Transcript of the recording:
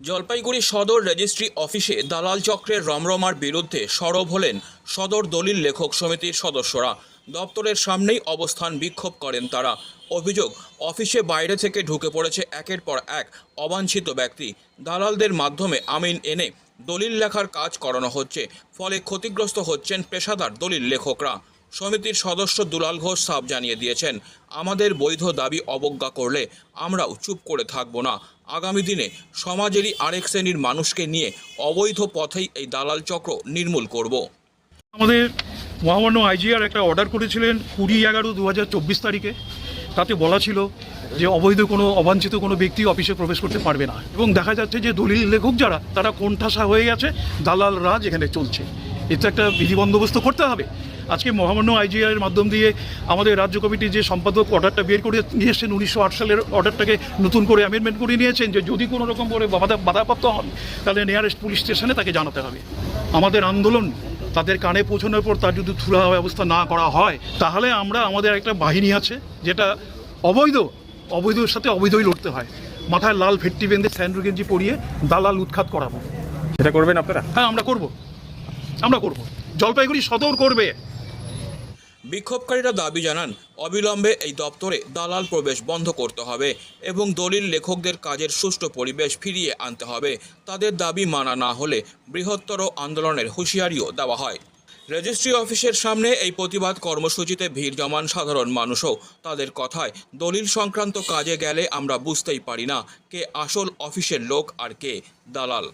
জলপাইগুড়ি সদর রেজিস্ট্রি অফিসে দালাল চক্রের রমরমার বিরুদ্ধে সরব হলেন সদর দলিল লেখক সমিতির সদস্যরা। দপ্তরের সামনেই অবস্থান বিক্ষোভ করেন তারা। অভিযোগ, অফিসে বাইরে থেকে ঢুকে পড়েছে একের পর এক অবাঞ্ছিত ব্যক্তি। দালালদের মাধ্যমে আমিন এনে দলিল লেখার কাজ করানো হচ্ছে, ফলে ক্ষতিগ্রস্ত হচ্ছেন পেশাদার দলিল লেখকরা। সমিতির সদস্য দুলাল ঘোষ সাফ জানিয়ে দিয়েছেন, আমাদের বৈধ দাবি অবজ্ঞা করলে আমরাও চুপ করে থাকব না। আগামী দিনে সমাজেরই আরেক শ্রেণির মানুষকে নিয়ে অবৈধ পথেই এই দালাল চক্র নির্মূল করব। আমাদের মহামান্য আইজিআর একটা অর্ডার করেছিলেন কুড়ি এগারো দু তারিখে। তাতে বলা ছিল যে অবৈধ কোনো, অবাঞ্ছিত কোনো ব্যক্তি অফিসে প্রবেশ করতে পারবে না। এবং দেখা যাচ্ছে যে দলিল লেখক যারা, তারা কোণঠাসা হয়ে গেছে। দালাল রাজ এখানে চলছে। এতে একটা বিধি বন্দোবস্ত করতে হবে। আজকে মহামান্য আইজিআর মাধ্যম দিয়ে আমাদের রাজ্য কমিটির যে সম্পাদক অর্ডারটা বের করে নিয়ে এসেছেন উনিশশো আট সালের অর্ডারটাকে নতুন করে অ্যামেন্ডমেন্ট করে নিয়েছেন যে যদি কোনো রকম করে বাধা বাধাপ্রাপ্ত হন তাহলে নিয়ারেস্ট পুলিশ স্টেশনে তাকে জানাতে হবে। আমাদের আন্দোলন তাদের কানে পৌঁছানোর পর তার যদি থুরা ব্যবস্থা না করা হয় তাহলে আমরা আমাদের একটা বাহিনী আছে যেটা অবৈধ অবৈধের সাথে অবৈধই লড়তে হয়। মাথায় লাল ফেট্টি বেঁধে স্যান্ড্রু গেঞ্জি পরিয়ে দালাল উৎখাত করাবো। এটা করবেন আপনারা? হ্যাঁ আমরা করব। আমরা করব। জলপাইগুড়ি সদর করবে। বিক্ষোভকারীরা দাবি জানান, অবিলম্বে এই দপ্তরে দালাল প্রবেশ বন্ধ করতে হবে এবং দলিল লেখকদের কাজের সুষ্ঠু পরিবেশ ফিরিয়ে আনতে হবে। তাদের দাবি মানা না হলে বৃহত্তর আন্দোলনের হুঁশিয়ারিও দেওয়া হয়। রেজিস্ট্রি অফিসের সামনে এই প্রতিবাদ কর্মসূচিতে ভিড় জমান সাধারণ মানুষও। তাদের কথায়, দলিল সংক্রান্ত কাজে গেলে আমরা বুঝতেই পারি না কে আসল অফিসের লোক আর কে দালাল।